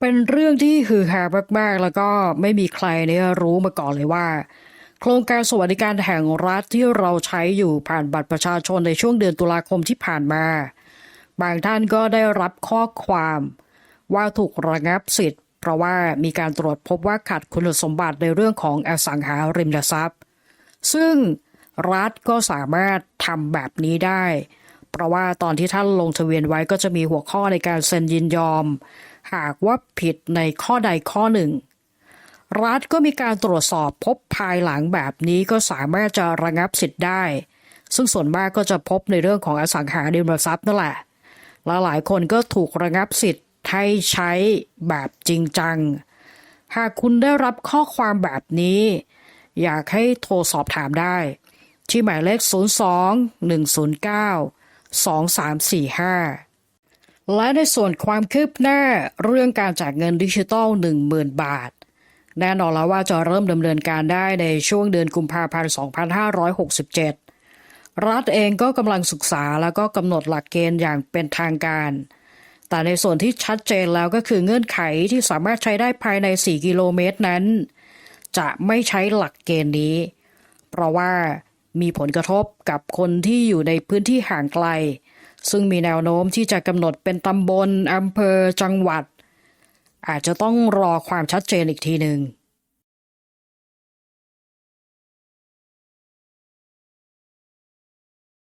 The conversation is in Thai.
เป็นเรื่องที่ฮือฮามากๆ แล้วก็ไม่มีใครเนี่ยรู้มาก่อนเลยว่า โครงการสวัสดิการแห่งรัฐที่เราใช้อยู่ผ่านบัตรประชาชนในช่วงเดือนตุลาคมที่ผ่านมา บางท่านก็ได้รับข้อความ ว่าถูกระงับสิทธิ์ เพราะว่ามีการตรวจพบว่าขัดคุณสมบัติในเรื่องของอสังหาริมทรัพย์ ซึ่งรัฐก็สามารถทำแบบนี้ได้ เพราะว่าตอนที่ท่านลงทะเบียนไว้ก็จะมีหัวข้อในการเซ็นยินยอม หากว่าผิดในข้อใดข้อหนึ่ง รัฐก็มีการตรวจสอบพบภายหลังแบบนี้ก็สามารถจะระงับสิทธิ์ได้ ซึ่งส่วนมากก็จะพบในเรื่องของอสังหาริมทรัพย์นั่นแหละและหลายคนก็ถูกระงับสิทธิ์ให้ใช้แบบจริงจัง หากคุณได้รับข้อความแบบนี้ อยากให้โทรสอบถามได้ ที่หมายเลข 02 109 2345 และในส่วนความคืบหน้าเรื่องการแจกเงินดิจิตอล 10,000 บาท แน่นอนแล้วว่าจะเริ่มดำเนินการได้ในช่วงเดือนกุมภาพันธ์ 2567 รัฐเองก็กำลังศึกษาแล้วก็กำหนดหลักเกณฑ์อย่างเป็นทางการ แต่ในส่วนที่ชัดเจนแล้วก็คือเงื่อนไขที่สามารถใช้ได้ภายใน 4 กิโลเมตรนั้น จะไม่ใช้หลักเกณฑ์นี้ เพราะว่ามีผลกระทบกับคนที่อยู่ในพื้นที่ห่างไกล ซึ่งมีแนวโน้มที่จะกำหนดเป็นตำบลอำเภอจังหวัด อาจจะต้องรอความชัดเจนอีกทีหนึ่ง